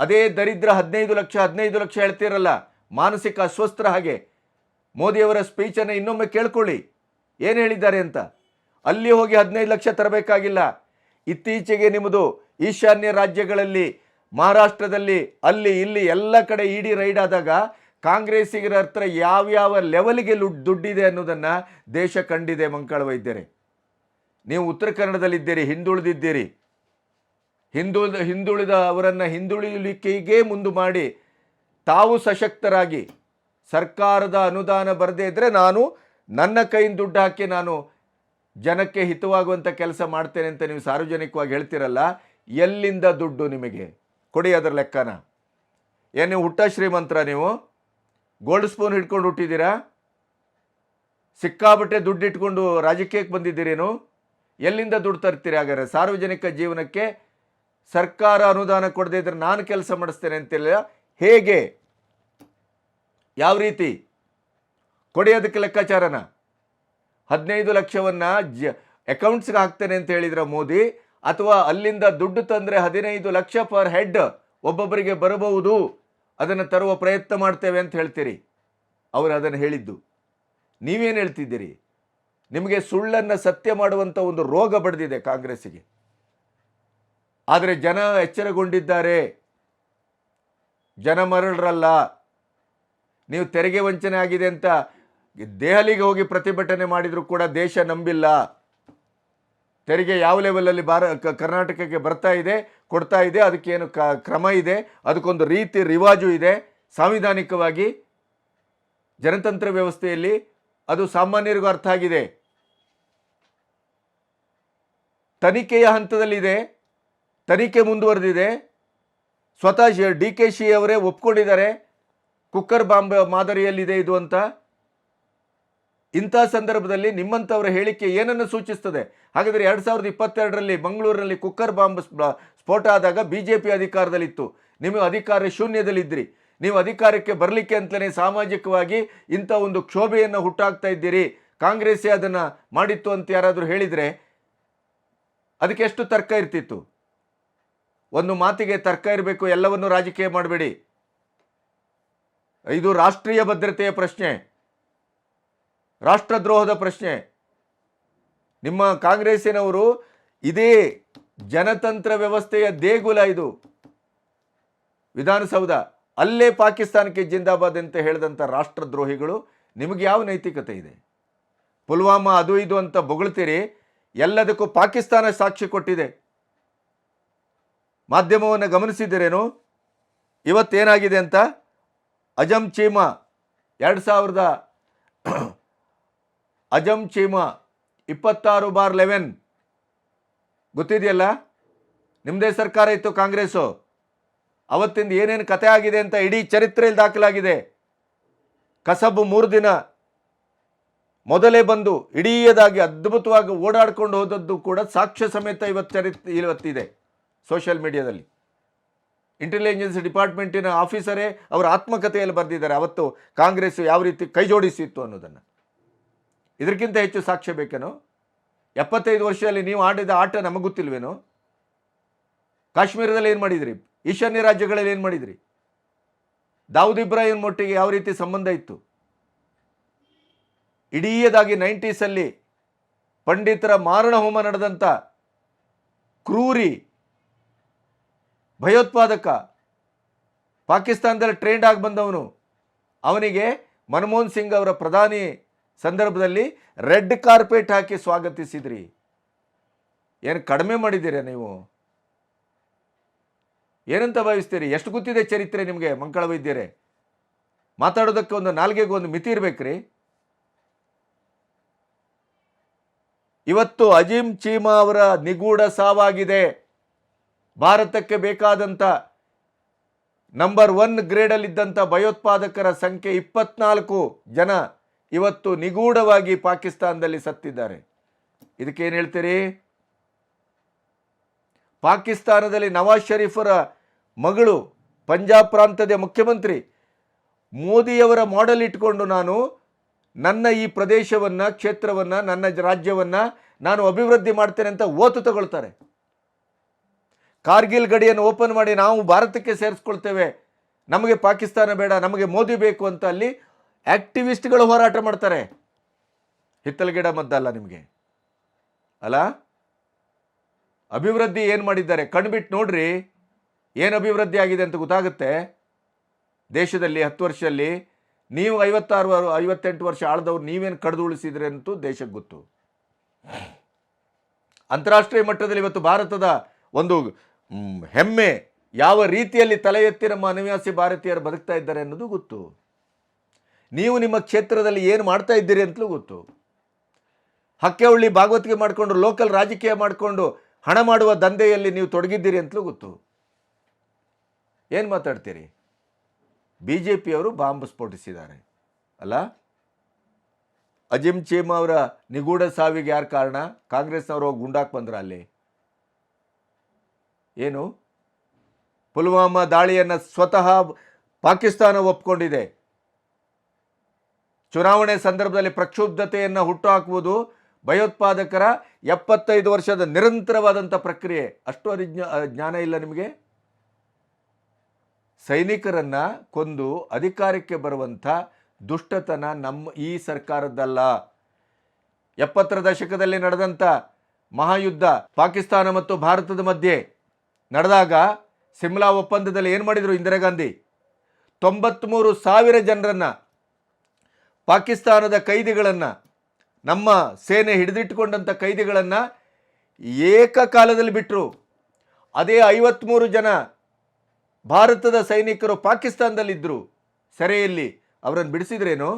ಅದೇ ದರಿದ್ರ ಹದಿನೈದು ಲಕ್ಷ ಹದಿನೈದು ಲಕ್ಷ ಹೇಳ್ತಿರಲ್ಲ, ಮಾನಸಿಕ ಅಸ್ವಸ್ಥರ ಹಾಗೆ. ಮೋದಿಯವರ ಸ್ಪೀಚನ್ನು ಇನ್ನೊಮ್ಮೆ ಕೇಳ್ಕೊಳ್ಳಿ. ಏನು ಹೇಳಿದ್ದಾರೆ ಅಂತ? ಅಲ್ಲಿ ಹೋಗಿ ಹದಿನೈದು ಲಕ್ಷ ತರಬೇಕಾಗಿಲ್ಲ. ಇತ್ತೀಚೆಗೆ ನಿಮ್ಮದು ಈಶಾನ್ಯ ರಾಜ್ಯಗಳಲ್ಲಿ, ಮಹಾರಾಷ್ಟ್ರದಲ್ಲಿ, ಅಲ್ಲಿ, ಇಲ್ಲಿ ಎಲ್ಲ ಕಡೆ ಇಡಿ ರೈಡ್ ಆದಾಗ ಕಾಂಗ್ರೆಸ್ಸಿಗರ ಹತ್ರ ಯಾವ್ಯಾವ ಲೆವೆಲ್ಗೆ ಲುಡ್ ದುಡ್ಡಿದೆ ಅನ್ನೋದನ್ನು ದೇಶ ಕಂಡಿದೆ ಮಂಕಳ ವೈದ್ಯರೇ. ನೀವು ಉತ್ತರ ಕನ್ನಡದಲ್ಲಿದ್ದೀರಿ, ಹಿಂದುಳಿದಿದ್ದೀರಿ. ಹಿಂದುಳಿದ ಹಿಂದುಳಿದ ಅವರನ್ನು ಹಿಂದುಳಿಯಲಿಕ್ಕೆಗೇ ಮುಂದು ಮಾಡಿ ತಾವು ಸಶಕ್ತರಾಗಿ ಸರ್ಕಾರದ ಅನುದಾನ ಬರದೇ ಇದ್ದರೆ ನಾನು ನನ್ನ ಕೈಯಿಂದ ದುಡ್ಡು ಹಾಕಿ ನಾನು ಜನಕ್ಕೆ ಹಿತವಾಗುವಂಥ ಕೆಲಸ ಮಾಡ್ತೇನೆ ಅಂತ ನೀವು ಸಾರ್ವಜನಿಕವಾಗಿ ಹೇಳ್ತಿರಲ್ಲ, ಎಲ್ಲಿಂದ ದುಡ್ಡು ನಿಮಗೆ? ಕೊಡಿ ಅದರ ಲೆಕ್ಕನ. ಏನು ಹುಟ್ಟ ಶ್ರೀಮಂತ್ರ ನೀವು? ಗೋಲ್ಡ್ ಸ್ಪೂನ್ ಹಿಡ್ಕೊಂಡು ಹುಟ್ಟಿದ್ದೀರಾ? ಸಿಕ್ಕಾಬಟ್ಟೆ ದುಡ್ಡು ಇಟ್ಕೊಂಡು ರಾಜಕೀಯಕ್ಕೆ ಬಂದಿದ್ದೀರೇನು? ಎಲ್ಲಿಂದ ದುಡ್ಡು ತರ್ತೀರಿ ಹಾಗಾದ್ರೆ? ಸಾರ್ವಜನಿಕ ಜೀವನಕ್ಕೆ ಸರ್ಕಾರ ಅನುದಾನ ಕೊಡದೇ ಇದ್ರೆ ನಾನು ಕೆಲಸ ಮಾಡಿಸ್ತೇನೆ ಅಂತಿಲ್ಲ. ಹೇಗೆ? ಯಾವ ರೀತಿ? ಕೊಡಿ ಅದಕ್ಕೆ ಲೆಕ್ಕಾಚಾರನ. ಹದಿನೈದು ಲಕ್ಷವನ್ನು ಜ, ಅಕೌಂಟ್ಸ್ಗೆ ಹಾಕ್ತೇನೆ ಅಂತ ಹೇಳಿದ್ರ ಮೋದಿ, ಅಥವಾ ಅಲ್ಲಿಂದ ದುಡ್ಡು ತಂದರೆ ಹದಿನೈದು ಲಕ್ಷ ಪರ್ ಹೆಡ್ ಒಬ್ಬೊಬ್ಬರಿಗೆ ಬರಬಹುದು, ಅದನ್ನು ತರುವ ಪ್ರಯತ್ನ ಮಾಡ್ತೇವೆ ಅಂತ ಹೇಳ್ತೀರಿ. ಅವರು ಅದನ್ನು ಹೇಳಿದ್ದು. ನೀವೇನು ಹೇಳ್ತಿದ್ದೀರಿ? ನಿಮಗೆ ಸುಳ್ಳನ್ನು ಸತ್ಯ ಮಾಡುವಂಥ ಒಂದು ರೋಗ ಬಡ್ದಿದೆ ಕಾಂಗ್ರೆಸ್ಸಿಗೆ. ಆದರೆ ಜನ ಎಚ್ಚರಗೊಂಡಿದ್ದಾರೆ. ಜನ ಮರಳರಲ್ಲ. ನೀವು ತೆರಿಗೆ ವಂಚನೆ ಆಗಿದೆ ಅಂತ ದೆಹಲಿಗೆ ಹೋಗಿ ಪ್ರತಿಭಟನೆ ಮಾಡಿದರೂ ಕೂಡ ದೇಶ ನಂಬಿಲ್ಲ. ತೆರಿಗೆ ಯಾವ ಲೆವೆಲಲ್ಲಿ ಭಾರ ಕರ್ನಾಟಕಕ್ಕೆ ಬರ್ತಾ ಇದೆ, ಕೊಡ್ತಾ ಇದೆ ಅದಕ್ಕೇನು ಕ, ಕ್ರಮ ಇದೆ, ಅದಕ್ಕೊಂದು ರೀತಿ ರಿವಾಜು ಇದೆ. ಸಾಂವಿಧಾನಿಕವಾಗಿ ಜನತಂತ್ರ ವ್ಯವಸ್ಥೆಯಲ್ಲಿ ಅದು ಸಾಮಾನ್ಯರಿಗೂ ಅರ್ಥ ಆಗಿದೆ. ತನಿಖೆಯ ಹಂತದಲ್ಲಿದೆ, ತನಿಖೆ ಮುಂದುವರೆದಿದೆ. ಸ್ವತಃ ಡಿ ಕೆ ಶಿ ಅವರೇ ಒಪ್ಕೊಂಡಿದ್ದಾರೆ. ಕುಕ್ಕರ್ ಬಾಂಬ್ ಮಾದರಿಯಲ್ಲಿದೆ ಇದು ಅಂತ. ಇಂಥ ಸಂದರ್ಭದಲ್ಲಿ ನಿಮ್ಮಂಥವರ ಹೇಳಿಕೆ ಏನನ್ನು ಸೂಚಿಸ್ತದೆ? ಹಾಗಾದರೆ ಎರಡು ಸಾವಿರದ ಇಪ್ಪತ್ತೆರಡರಲ್ಲಿ ಮಂಗಳೂರಿನಲ್ಲಿ ಕುಕ್ಕರ್ ಬಾಂಬ್ ಸ್ಫ- ಸ್ಫೋಟ ಆದಾಗ ಬಿ ಜೆ ಪಿ ಅಧಿಕಾರದಲ್ಲಿತ್ತು. ನಿಮ್ಮ ಅಧಿಕಾರ ಶೂನ್ಯದಲ್ಲಿದ್ದಿರಿ. ನೀವು ಅಧಿಕಾರಕ್ಕೆ ಬರಲಿಕ್ಕೆ ಅಂತಲೇ ಸಾಮಾಜಿಕವಾಗಿ ಇಂಥ ಒಂದು ಕ್ಷೋಭೆಯನ್ನು ಹುಟ್ಟಾಕ್ತಾ ಇದ್ದೀರಿ. ಕಾಂಗ್ರೆಸ್ಸೇ ಅದನ್ನು ಮಾಡಿತ್ತು ಅಂತ ಯಾರಾದರೂ ಹೇಳಿದರೆ ಅದಕ್ಕೆ ಎಷ್ಟು ತರ್ಕ ಇರ್ತಿತ್ತು? ಒಂದು ಮಾತಿಗೆ ತರ್ಕ ಇರಬೇಕು, ಎಲ್ಲವನ್ನೂ ರಾಜಕೀಯ ಮಾಡಬೇಡಿ. ಇದು ರಾಷ್ಟ್ರೀಯ ಭದ್ರತೆಯ ಪ್ರಶ್ನೆ. ರಾಷ್ಟ್ರದ್ರೋಹದ ಪ್ರಶ್ನೆ. ನಿಮ್ಮ ಕಾಂಗ್ರೆಸ್ಸಿನವರು ಇದೇ ಜನತಂತ್ರ ವ್ಯವಸ್ಥೆಯ ದೇಗುಲ ಇದು. ವಿಧಾನಸೌಧ, ಅಲ್ಲೇ ಪಾಕಿಸ್ತಾನಕ್ಕೆ ಜಿಂದಾಬಾದ್ ಅಂತ ಹೇಳಿದಂಥ ರಾಷ್ಟ್ರದ್ರೋಹಿಗಳು, ನಿಮಗೆ ಯಾವ ನೈತಿಕತೆ ಇದೆ? ಪುಲ್ವಾಮಾ ಅದು ಇದು ಅಂತ ಬೊಗಳ್ತೀರಿ, ಎಲ್ಲದಕ್ಕೂ ಪಾಕಿಸ್ತಾನ ಸಾಕ್ಷಿ ಕೊಟ್ಟಿದೆ. ಮಾಧ್ಯಮವನ್ನು ಗಮನಿಸಿದ್ದೀರೇನು? ಇವತ್ತೇನಾಗಿದೆ ಅಂತ? ಅಜಮ್ ಚೀಮಾ, ಎರಡು ಸಾವಿರದ ಅಜಮ್ ಚೀಮಾ, ಇಪ್ಪತ್ತಾರು ಬಾರ್ ಲೆವೆನ್. ಗೊತ್ತಿದೆಯಲ್ಲ? ನಿಮ್ಮದೇ ಸರ್ಕಾರ ಇತ್ತು ಕಾಂಗ್ರೆಸ್ಸು. ಅವತ್ತಿಂದ ಏನೇನು ಕತೆ ಆಗಿದೆ ಅಂತ ಇಡೀ ಚರಿತ್ರೆಯಲ್ಲಿ ದಾಖಲಾಗಿದೆ. ಕಸಬು ಮೂರು ದಿನ ಮೊದಲೇ ಬಂದು ಇಡೀಯದಾಗಿ ಅದ್ಭುತವಾಗಿ ಓಡಾಡ್ಕೊಂಡು ಹೋದದ್ದು ಕೂಡ ಸಾಕ್ಷ್ಯ ಸಮೇತ ಇವತ್ತು ಚರಿತ್, ಇವತ್ತಿದೆ ಸೋಷಿಯಲ್ ಮೀಡಿಯಾದಲ್ಲಿ. ಇಂಟೆಲಿಜೆನ್ಸ್ ಡಿಪಾರ್ಟ್ಮೆಂಟಿನ ಆಫೀಸರೇ ಅವರ ಆತ್ಮಕಥೆಯಲ್ಲಿ ಬರೆದಿದ್ದಾರೆ. ಅವತ್ತು ಕಾಂಗ್ರೆಸ್ ಯಾವ ರೀತಿ ಕೈ ಜೋಡಿಸಿತ್ತು ಅನ್ನೋದನ್ನು. ಇದಕ್ಕಿಂತ ಹೆಚ್ಚು ಸಾಕ್ಷ್ಯ ಬೇಕೇನೋ? ಎಪ್ಪತ್ತೈದು ವರ್ಷದಲ್ಲಿ ನೀವು ಆಡಿದ ಆಟ ನಮಗೆ ಗೊತ್ತಿಲ್ವೇನೋ? ಕಾಶ್ಮೀರದಲ್ಲಿ ಏನು ಮಾಡಿದ್ರಿ? ಈಶಾನ್ಯ ರಾಜ್ಯಗಳಲ್ಲಿ ಏನು ಮಾಡಿದ್ರಿ? ದಾವೂದ್ ಇಬ್ರಾಹಿಂ ಮೊಟ್ಟಿಗೆ ಯಾವ ರೀತಿ ಸಂಬಂಧ ಇತ್ತು? ಇಡೀದಾಗಿ ನೈಂಟೀಸಲ್ಲಿ ಪಂಡಿತರ ಮಾರಣ ಹೋಮ ನಡೆದಂಥ ಕ್ರೂರಿ ಭಯೋತ್ಪಾದಕ ಪಾಕಿಸ್ತಾನದಲ್ಲಿ ಟ್ರೆಂಡ್ ಆಗಿ ಬಂದವನು. ಅವನಿಗೆ ಮನಮೋಹನ್ ಸಿಂಗ್ ಅವರ ಪ್ರಧಾನಿ ಸಂದರ್ಭದಲ್ಲಿ ರೆಡ್ ಕಾರ್ಪೆಟ್ ಹಾಕಿ ಸ್ವಾಗತಿಸಿದ್ರಿ. ಏನು ಕಡಿಮೆ ಮಾಡಿದ್ದೀರಾ ನೀವು? ಏನಂತ ಭಾವಿಸ್ತೀರಿ? ಎಷ್ಟು ಗೊತ್ತಿದೆ ಚರಿತ್ರೆ ನಿಮಗೆ, ಮಂಕಳ ವೈದ್ಯರೇ? ಮಾತಾಡೋದಕ್ಕೆ ಒಂದು ನಾಲ್ಗೆಗೆ ಒಂದು ಮಿತಿ ಇರಬೇಕ್ರಿ. ಇವತ್ತು ಅಜೀಂ ಚೀಮಾ ಅವರ ನಿಗೂಢ ಸಾವಾಗಿದೆ. ಭಾರತಕ್ಕೆ ಬೇಕಾದಂಥ ನಂಬರ್ ಒನ್ ಗ್ರೇಡಲ್ಲಿದ್ದಂಥ ಭಯೋತ್ಪಾದಕರ ಸಂಖ್ಯೆ ಇಪ್ಪತ್ನಾಲ್ಕು ಜನ ಇವತ್ತು ನಿಗೂಢವಾಗಿ ಪಾಕಿಸ್ತಾನದಲ್ಲಿ ಸತ್ತಿದ್ದಾರೆ. ಇದಕ್ಕೇನು ಹೇಳ್ತೀರಿ? ಪಾಕಿಸ್ತಾನದಲ್ಲಿ ನವಾಜ್ ಶರೀಫರ ಮಗಳು ಪಂಜಾಬ್ ಪ್ರಾಂತದ ಮುಖ್ಯಮಂತ್ರಿ ಮೋದಿಯವರ ಮಾಡೆಲ್ ಇಟ್ಕೊಂಡು ನಾನು ನನ್ನ ಈ ಪ್ರದೇಶವನ್ನು, ಕ್ಷೇತ್ರವನ್ನು, ನನ್ನ ರಾಜ್ಯವನ್ನು ನಾನು ಅಭಿವೃದ್ಧಿ ಮಾಡ್ತೇನೆ ಅಂತ ಓತು ತಗೊಳ್ತಾರೆ. ಕಾರ್ಗಿಲ್ ಗಡಿಯನ್ನು ಓಪನ್ ಮಾಡಿ ನಾವು ಭಾರತಕ್ಕೆ ಸೇರಿಸ್ಕೊಳ್ತೇವೆ. ನಮಗೆ ಪಾಕಿಸ್ತಾನ ಬೇಡ, ನಮಗೆ ಮೋದಿ ಬೇಕು ಅಂತ ಅಲ್ಲಿ ಆಕ್ಟಿವಿಸ್ಟ್ಗಳು ಹೋರಾಟ ಮಾಡ್ತಾರೆ. ಹಿತ್ತಲಗಿಡ ಮದ್ದಲ್ಲ ನಿಮಗೆ? ಅಲ್ಲ ಅಭಿವೃದ್ಧಿ ಏನು ಮಾಡಿದ್ದಾರೆ? ಕಣ್ಬಿಟ್ಟು ನೋಡ್ರಿ, ಏನು ಅಭಿವೃದ್ಧಿ ಆಗಿದೆ ಅಂತ ಗೊತ್ತಾಗುತ್ತೆ? ದೇಶದಲ್ಲಿ ಹತ್ತು ವರ್ಷದಲ್ಲಿ ನೀವು ಐವತ್ತಾರು ಐವತ್ತೆಂಟು ವರ್ಷ ಆಳದವ್ರು ನೀವೇನು ಕಡ್ದು ಉಳಿಸಿದ್ರೆ ಅಂತೂ ದೇಶಕ್ಕೆ ಗೊತ್ತು. ಅಂತಾರಾಷ್ಟ್ರೀಯ ಮಟ್ಟದಲ್ಲಿ ಇವತ್ತು ಭಾರತದ ಒಂದು ಹೆಮ್ಮೆ ಯಾವ ರೀತಿಯಲ್ಲಿ ತಲೆ ಎತ್ತಿ ನಮ್ಮ ಅನಿವಾಸಿ ಭಾರತೀಯರು ಬದುಕ್ತಾ ಇದ್ದಾರೆ ಅನ್ನೋದು ಗೊತ್ತು. ನೀವು ನಿಮ್ಮ ಕ್ಷೇತ್ರದಲ್ಲಿ ಏನು ಮಾಡ್ತಾ ಇದ್ದೀರಿ ಅಂತಲೂ ಗೊತ್ತು. ಹಕ್ಕೆಹುಳ್ಳಿ ಭಾಗವತಿಗೆ ಮಾಡಿಕೊಂಡು ಲೋಕಲ್ ರಾಜಕೀಯ ಮಾಡಿಕೊಂಡು, ಹಣ ಮಾಡುವ ದಂಧೆಯಲ್ಲಿ ನೀವು ತೊಡಗಿದ್ದೀರಿ ಅಂತಲೂ ಗೊತ್ತು. ಏನು ಮಾತಾಡ್ತೀರಿ? ಬಿ ಜೆ ಪಿಯವರು ಬಾಂಬ್ ಸ್ಫೋಟಿಸಿದ್ದಾರೆ. ಅಲ್ಲ? ಅಜಿಮ್ ಚೀಮ್ ಅವರ ನಿಗೂಢ ಸಾವಿಗೆ ಯಾರು ಕಾರಣ? ಕಾಂಗ್ರೆಸ್ನವರು ಹೋಗಿ ಗುಂಡಾಕ್ ಬಂದ್ರ ಅಲ್ಲಿ. ಏನು? ಪುಲ್ವಾಮಾ ದಾಳಿಯನ್ನು ಸ್ವತಃ ಪಾಕಿಸ್ತಾನ ಒಪ್ಕೊಂಡಿದೆ. ಚುನಾವಣೆ ಸಂದರ್ಭದಲ್ಲಿ ಪ್ರಕ್ಷುಬ್ಧತೆಯನ್ನು ಹುಟ್ಟುಹಾಕುವುದು ಭಯೋತ್ಪಾದಕರ ಎಪ್ಪತ್ತೈದು ವರ್ಷದ ನಿರಂತರವಾದಂಥ ಪ್ರಕ್ರಿಯೆ. ಅಷ್ಟು ಅರಿಜ್ಞ ಜ್ಞಾನ ಇಲ್ಲ ನಿಮಗೆ? ಸೈನಿಕರನ್ನು ಕೊಂದು ಅಧಿಕಾರಕ್ಕೆ ಬರುವಂಥ ದುಷ್ಟತನ ನಮ್ಮ ಈ ಸರ್ಕಾರದ್ದಲ್ಲ. ಎಪ್ಪತ್ತರ ದಶಕದಲ್ಲಿ ನಡೆದಂಥ ಮಹಾಯುದ್ಧ ಪಾಕಿಸ್ತಾನ ಮತ್ತು ಭಾರತದ ಮಧ್ಯೆ ನಡೆದಾಗ ಸಿಮ್ಲಾ ಒಪ್ಪಂದದಲ್ಲಿ ಏನು ಮಾಡಿದರು ಇಂದಿರಾ ಗಾಂಧಿ? ತೊಂಬತ್ತ್ಮೂರು ಸಾವಿರ ಜನರನ್ನು ಪಾಕಿಸ್ತಾನದ ಕೈದಿಗಳನ್ನು, ನಮ್ಮ ಸೇನೆ ಹಿಡಿದಿಟ್ಟುಕೊಂಡಂಥ ಕೈದಿಗಳನ್ನು ಏಕಕಾಲದಲ್ಲಿ ಬಿಟ್ಟರು ಅದೇ ಐವತ್ತ್ಮೂರು ಜನ ಭಾರತದ ಸೈನಿಕರು ಪಾಕಿಸ್ತಾನದಲ್ಲಿದ್ದರು ಸೆರೆಯಲ್ಲಿ ಅವರನ್ನು ಬಿಡಿಸಿದ್ರೇನು?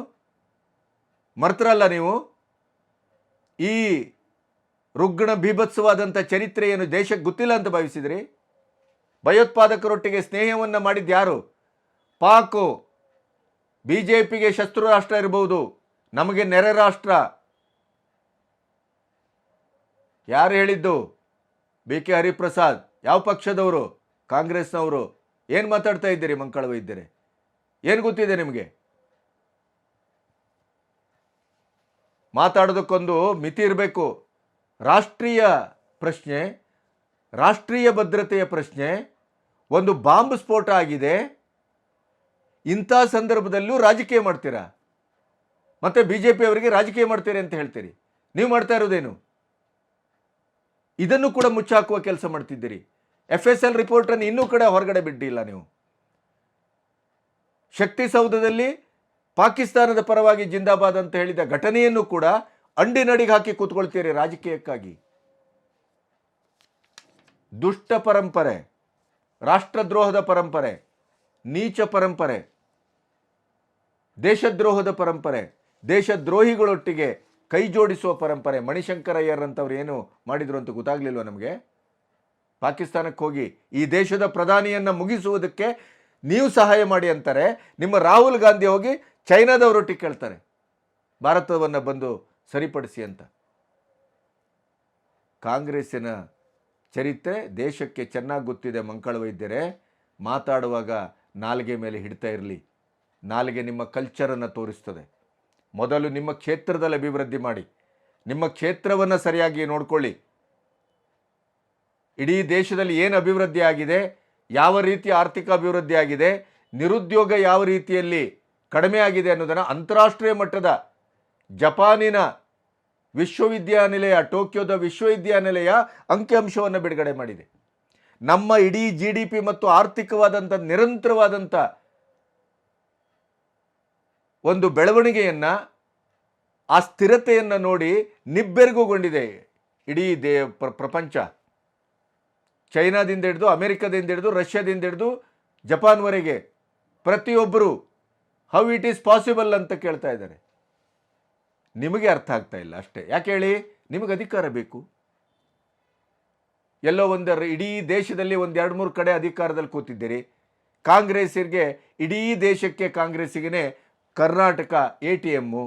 ಮರ್ತರಲ್ಲ ನೀವು? ಈ ರುಗ್ಣ ಬೀಭತ್ಸವಾದಂಥ ಚರಿತ್ರೆ ಏನು ದೇಶಕ್ಕೆ ಗೊತ್ತಿಲ್ಲ ಅಂತ ಭಾವಿಸಿದ್ರಿ? ಭಯೋತ್ಪಾದಕರೊಟ್ಟಿಗೆ ಸ್ನೇಹವನ್ನು ಮಾಡಿದ್ದು ಯಾರು? ಪಾಕು ಬಿ ಜೆ ಪಿಗೆ ಶತ್ರು ರಾಷ್ಟ್ರ ಇರಬಹುದು ನಮಗೆ ನೆರೆ ರಾಷ್ಟ್ರ. ಯಾರು ಹೇಳಿದ್ದು? B K Hariprasad. ಯಾವ ಪಕ್ಷದವರು? ಕಾಂಗ್ರೆಸ್ನವರು. ಏನು ಮಾತಾಡ್ತಾ ಇದ್ದೀರಿ ಮಂಕಳ ವೈದ್ಯರೇ? ಏನು ಗೊತ್ತಿದೆ ನಿಮಗೆ? ಮಾತಾಡೋದಕ್ಕೊಂದು ಮಿತಿ ಇರಬೇಕು. ರಾಷ್ಟ್ರೀಯ ಪ್ರಶ್ನೆ, ರಾಷ್ಟ್ರೀಯ ಭದ್ರತೆಯ ಪ್ರಶ್ನೆ, ಒಂದು ಬಾಂಬ್ ಸ್ಫೋಟ ಆಗಿದೆ. ಇಂಥ ಸಂದರ್ಭದಲ್ಲೂ ರಾಜಕೀಯ ಮಾಡ್ತೀರಾ? ಮತ್ತೆ ಬಿ ಜೆ ಅವರಿಗೆ ರಾಜಕೀಯ ಮಾಡ್ತೀರಿ ಅಂತ ಹೇಳ್ತೀರಿ. ನೀವು ಮಾಡ್ತಾ ಇರೋದೇನು? ಇದನ್ನು ಕೂಡ ಮುಚ್ಚಾಕುವ ಕೆಲಸ ಮಾಡ್ತಿದ್ದೀರಿ. ಎಫ್ ಎಸ್ ಎಲ್ ರಿಪೋರ್ಟನ್ನು ಇನ್ನೂ ಕಡೆ ಹೊರಗಡೆ ಬಿಡ್ಡಿಲ್ಲ ನೀವು. ಶಕ್ತಿ ಸೌಧದಲ್ಲಿ ಪಾಕಿಸ್ತಾನದ ಪರವಾಗಿ ಜಿಂದಾಬಾದ್ ಅಂತ ಹೇಳಿದ ಘಟನೆಯನ್ನು ಕೂಡ ಅಂಡಿನಡಿಗೆ ಹಾಕಿ ಕೂತ್ಕೊಳ್ತೀರಿ ರಾಜಕೀಯಕ್ಕಾಗಿ. ದುಷ್ಟ ಪರಂಪರೆ, ರಾಷ್ಟ್ರದ್ರೋಹದ ಪರಂಪರೆ, ನೀಚ ಪರಂಪರೆ. ದೇಶದ್ರೋಹದ ಪರಂಪರೆ, ದೇಶದ್ರೋಹಿಗಳೊಟ್ಟಿಗೆ ಕೈ ಜೋಡಿಸುವ ಪರಂಪರೆ ಮಣಿಶಂಕರಯ್ಯರ್ ಅಂತವ್ರು ಏನು ಮಾಡಿದ್ರು ಅಂತ ಗೊತ್ತಾಗ್ಲಿಲ್ವ ನಮಗೆ? ಪಾಕಿಸ್ತಾನಕ್ಕೆ ಹೋಗಿ ಈ ದೇಶದ ಪ್ರಧಾನಿಯನ್ನು ಮುಗಿಸುವುದಕ್ಕೆ ನೀವು ಸಹಾಯ ಮಾಡಿ ಅಂತಾರೆ, ನಿಮ್ಮ ರಾಹುಲ್ ಗಾಂಧಿ ಹೋಗಿ ಚೈನಾದವರೊಟ್ಟಿಗೆ ಕೇಳ್ತಾರೆ, ಭಾರತವನ್ನು ಬಂದು ಸರಿಪಡಿಸಿ ಅಂತ. ಕಾಂಗ್ರೆಸ್ಸಿನ ಚರಿತ್ರೆ ದೇಶಕ್ಕೆ ಚೆನ್ನಾಗಿ ಗೊತ್ತಿದೆ ಮಂಕಳ ವೈದ್ಯರೇ ಮಾತಾಡುವಾಗ ನಾಲ್ಗೆ ಮೇಲೆ ಹಿಡ್ತಾ ಇರಲಿ. ನಾಲಿಗೆ ನಿಮ್ಮ ಕಲ್ಚರನ್ನು ತೋರಿಸ್ತದೆ. ಮೊದಲು ನಿಮ್ಮ ಕ್ಷೇತ್ರದಲ್ಲಿ ಅಭಿವೃದ್ಧಿ ಮಾಡಿ. ನಿಮ್ಮ ಕ್ಷೇತ್ರವನ್ನು ಸರಿಯಾಗಿ ನೋಡ್ಕೊಳ್ಳಿ. ಇಡೀ ದೇಶದಲ್ಲಿ ಏನು ಅಭಿವೃದ್ಧಿ ಆಗಿದೆ, ಯಾವ ರೀತಿಯ ಆರ್ಥಿಕ ಅಭಿವೃದ್ಧಿ ಆಗಿದೆ, ನಿರುದ್ಯೋಗ ಯಾವ ರೀತಿಯಲ್ಲಿ ಕಡಿಮೆ ಆಗಿದೆ ಅನ್ನೋದನ್ನು ಅಂತಾರಾಷ್ಟ್ರೀಯ ಮಟ್ಟದ ಜಪಾನಿನ ವಿಶ್ವವಿದ್ಯಾನಿಲಯ, ಟೋಕಿಯೋದ ವಿಶ್ವವಿದ್ಯಾನಿಲಯ ಅಂಕಿಅಂಶವನ್ನು ಬಿಡುಗಡೆ ಮಾಡಿದೆ. ನಮ್ಮ ಇಡೀ ಜಿ ಡಿ ಪಿ ಮತ್ತು ಆರ್ಥಿಕವಾದಂಥ ನಿರಂತರವಾದಂಥ ಒಂದು ಬೆಳವಣಿಗೆಯನ್ನು, ಆ ಸ್ಥಿರತೆಯನ್ನು ನೋಡಿ ನಿಬ್ಬೆರಗುಗೊಂಡಿದೆ ಇಡೀ ದೇ ಪ್ರ- ಪ್ರಪಂಚ. ಚೈನಾದಿಂದ ಹಿಡಿದು, ಅಮೆರಿಕದಿಂದ ಹಿಡಿದು, ರಷ್ಯಾದಿಂದ ಹಿಡಿದು, ಜಪಾನ್ವರೆಗೆ ಪ್ರತಿಯೊಬ್ಬರು ಹೌ ಇಟ್ ಈಸ್ ಪಾಸಿಬಲ್ ಅಂತ ಕೇಳ್ತಾ ಇದ್ದಾರೆ. ನಿಮಗೆ ಅರ್ಥ ಆಗ್ತಾ ಇಲ್ಲ ಅಷ್ಟೇ. ಯಾಕೆ ಹೇಳಿ? ನಿಮಗೆ ಅಧಿಕಾರ ಬೇಕು. ಎಲ್ಲೋ ಒಂದು ಇಡೀ ದೇಶದಲ್ಲಿ ಒಂದು ಎರಡು ಮೂರು ಕಡೆ ಅಧಿಕಾರದಲ್ಲಿ ಕೂತಿದ್ದೀರಿ. ಕಾಂಗ್ರೆಸ್ಸಿಗೆ, ಇಡೀ ದೇಶಕ್ಕೆ ಕಾಂಗ್ರೆಸ್ಸಿಗೆ ಕರ್ನಾಟಕ ಎ ಟಿ ಎಮ್ಮು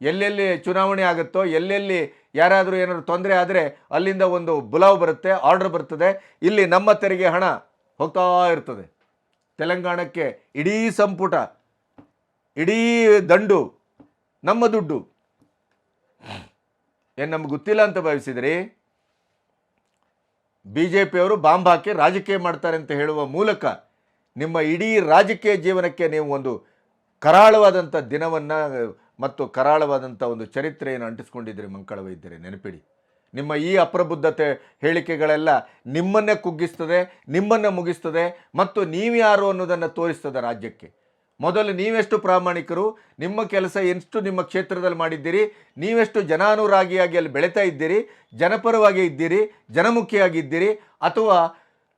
ಎಲ್ಲೆಲ್ಲಿ ಚುನಾವಣೆ ಆಗುತ್ತೋ, ಎಲ್ಲೆಲ್ಲಿ ಯಾರಾದರೂ ಏನಾದರೂ ತೊಂದರೆ ಆದರೆ ಅಲ್ಲಿಂದ ಒಂದು ಬುಲಾವ್ ಬರುತ್ತೆ, ಆರ್ಡರ್ ಬರ್ತದೆ. ಇಲ್ಲಿ ನಮ್ಮ ತೆರಿಗೆ ಹಣ ಹೋಗ್ತಾ ಇರ್ತದೆ. ತೆಲಂಗಾಣಕ್ಕೆ ಇಡೀ ಸಂಪುಟ, ಇಡೀ ದಂಡು, ನಮ್ಮ ದುಡ್ಡು. ಏನು ನಮ್ಗೆ ಗೊತ್ತಿಲ್ಲ ಅಂತ ಭಾವಿಸಿದ್ರಿ? ಬಿ ಜೆ ಪಿಯವರು ಬಾಂಬ್ ಹಾಕಿ ರಾಜಕೀಯ ಮಾಡ್ತಾರೆ ಅಂತ ಹೇಳುವ ಮೂಲಕ ನಿಮ್ಮ ಇಡೀ ರಾಜಕೀಯ ಜೀವನಕ್ಕೆ ನೀವು ಒಂದು ಕರಾಳವಾದಂಥ ದಿನವನ್ನು ಮತ್ತು ಕರಾಳವಾದಂಥ ಒಂದು ಚರಿತ್ರೆಯನ್ನು ಅಂಟಿಸ್ಕೊಂಡಿದ್ದೀರಿ ಮಂಕಳ ವೈದ್ಯರೇ, ನೆನಪಿಡಿ. ನಿಮ್ಮ ಈ ಅಪ್ರಬುದ್ಧತೆ ಹೇಳಿಕೆಗಳೆಲ್ಲ ನಿಮ್ಮನ್ನೇ ಕುಗ್ಗಿಸ್ತದೆ, ನಿಮ್ಮನ್ನು ಮುಗಿಸ್ತದೆ ಮತ್ತು ನೀವ್ಯಾರು ಅನ್ನೋದನ್ನು ತೋರಿಸ್ತದೆ ರಾಜ್ಯಕ್ಕೆ. ಮೊದಲು ನೀವೆಷ್ಟು ಪ್ರಾಮಾಣಿಕರು, ನಿಮ್ಮ ಕೆಲಸ ಎಷ್ಟು ನಿಮ್ಮ ಕ್ಷೇತ್ರದಲ್ಲಿ ಮಾಡಿದ್ದೀರಿ, ನೀವೆಷ್ಟು ಜನಾನುರಾಗಿಯಾಗಿ ಅಲ್ಲಿ ಬೆಳೀತಾ ಇದ್ದೀರಿ, ಜನಪರವಾಗಿ ಇದ್ದೀರಿ, ಜನಮುಖಿಯಾಗಿದ್ದೀರಿ ಅಥವಾ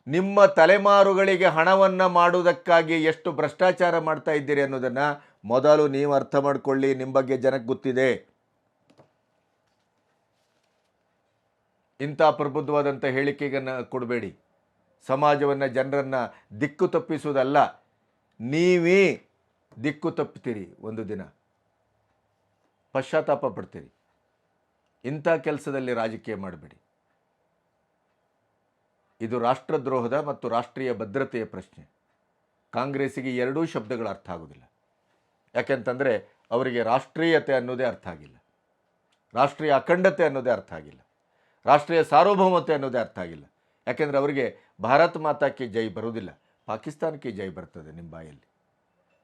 ನಿಮ್ಮ ತಲೆಮಾರುಗಳಿಗೆ ಹಣವನ್ನು ಮಾಡುವುದಕ್ಕಾಗಿ ಎಷ್ಟು ಭ್ರಷ್ಟಾಚಾರ ಮಾಡ್ತಾ ಇದ್ದೀರಿ ಅನ್ನೋದನ್ನು ಮೊದಲು ನೀವು ಅರ್ಥ ಮಾಡಿಕೊಳ್ಳಿ, ನಿಮ್ಮ ಬಗ್ಗೆ ಜನಕ್ಕೆ ಗೊತ್ತಿದೆ. ಇಂಥ ಪ್ರಬುದ್ಧವಾದಂಥ ಹೇಳಿಕೆಗನ್ನು ಕೊಡಬೇಡಿ. ಸಮಾಜವನ್ನು ಜನರನ್ನು ದಿಕ್ಕು ತಪ್ಪಿಸುವುದಲ್ಲ, ನೀವೇ ದಿಕ್ಕು ತಪ್ಪುತ್ತೀರಿ ಒಂದು ದಿನ. ಪಶ್ಚಾತ್ತಾಪ ಪಡ್ತೀರಿ. ಇಂಥ ಕೆಲಸದಲ್ಲಿ ರಾಜಕೀಯ ಮಾಡಬೇಡಿ. ಇದು ರಾಷ್ಟ್ರದ್ರೋಹದ ಮತ್ತು ರಾಷ್ಟ್ರೀಯ ಭದ್ರತೆಯ ಪ್ರಶ್ನೆ. ಕಾಂಗ್ರೆಸ್ಸಿಗೆ ಎರಡೂ ಶಬ್ದಗಳು ಅರ್ಥ ಆಗೋದಿಲ್ಲ ಯಾಕೆಂತಂದರೆ ಅವರಿಗೆ ರಾಷ್ಟ್ರೀಯತೆ ಅನ್ನೋದೇ ಅರ್ಥ ಆಗಿಲ್ಲ. ರಾಷ್ಟ್ರೀಯ ಅಖಂಡತೆ ಅನ್ನೋದೇ ಅರ್ಥ ಆಗಿಲ್ಲ. ರಾಷ್ಟ್ರೀಯ ಸಾರ್ವಭೌಮತೆ ಅನ್ನೋದೇ ಅರ್ಥ ಆಗಿಲ್ಲ. ಯಾಕೆಂದರೆ ಅವರಿಗೆ ಭಾರತ್ ಮಾತಾಕ್ಕೆ ಜೈ ಬರೋದಿಲ್ಲ ಪಾಕಿಸ್ತಾನಕ್ಕೆ ಜೈ ಬರ್ತದೆ ನಿಮ್ಮ ಬಾಯಲ್ಲಿ.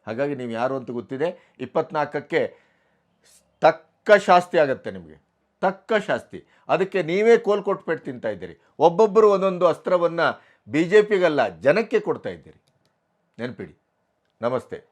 ಹಾಗಾಗಿ ನೀವು ಯಾರು ಅಂತ ಗೊತ್ತಿದೆ? ಇಪ್ಪತ್ನಾಲ್ಕಕ್ಕೆ ತಕ್ಕ ಶಾಸ್ತಿ ಆಗುತ್ತೆ ನಿಮಗೆ. ತಕ್ಕ ಶಾಸ್ತಿ. ಅದಕ್ಕೆ ನೀವೇ ಕೋಲ್ ಕೊಟ್ಬಿಟ್ಟು ತಿಂತಾ ಇದ್ದೀರಿ. ಒಬ್ಬೊಬ್ಬರು ಒಂದೊಂದು ಅಸ್ತ್ರವನ್ನು ಬಿ ಜೆ ಪಿಗಲ್ಲ ಜನಕ್ಕೆ ಕೊಡ್ತಾ ಇದ್ದೀರಿ. ನೆನಪಿಡಿ. ನಮಸ್ತೆ.